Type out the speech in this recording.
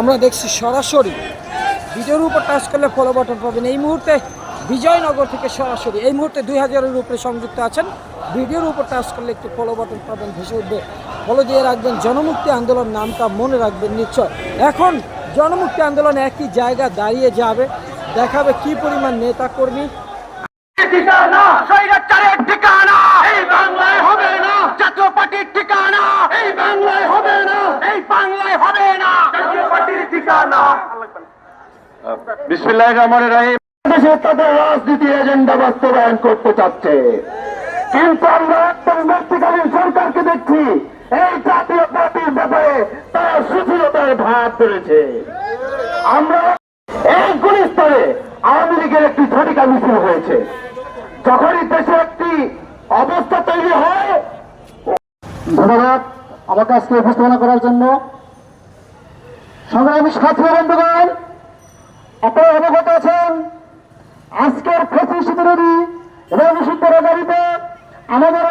আমরা দেখছি সরাসরি ভিডিওর উপর টাচ করলে ফলো বাটন পাবেন। এই মুহূর্তে বিজয়নগর থেকে সরাসরি, এই মুহূর্তে দুই হাজারের উপরে সংযুক্ত আছেন। ভিডিওর উপর টাচ করলে একটু ফলো বাটন পাবেন, ভেসে উঠবে। ফলো দিয়ে রাখবেন, জনমুক্তি আন্দোলন নামটা মনে রাখবেন নিশ্চয়। এখন জনমুক্তি আন্দোলন একই জায়গা দাঁড়িয়ে যাবে, দেখাবে কি পরিমাণ নেতা কর্মী ঠিকানা, এই বাংলায় হবে না। এই বাংলায় হবে না। এই বাংলায় হবে না। ঠিকানা। বিসমিল্লাহ রহমানির রহিম। দেশে তাদের রাজনীতি এজেন্ডা বাস্তবায়ন করতে চাচ্ছে। কিন্তু আমরা একদম ব্যক্তিকালীন সরকারকে দেখছি এই জাতীয় পার্টির ব্যাপারে তারা সুশীলতার ভাব ধরেছে আমরা এই গুলিস্তরে আওয়ামী লীগের একটি ঝটিকা মিছিল হয়েছে। যখনই দেশে একটি অবস্থা তৈরি হয় ধন্যবাদ। আমাকে আজকে উপস্থাপনা করার জন্য সংগ্রামী সাথী বন্ধুগণ আপনারা অবগত আছেন আজকের ফেসি বিরোধী এবং নিষিদ্ধ আমাদের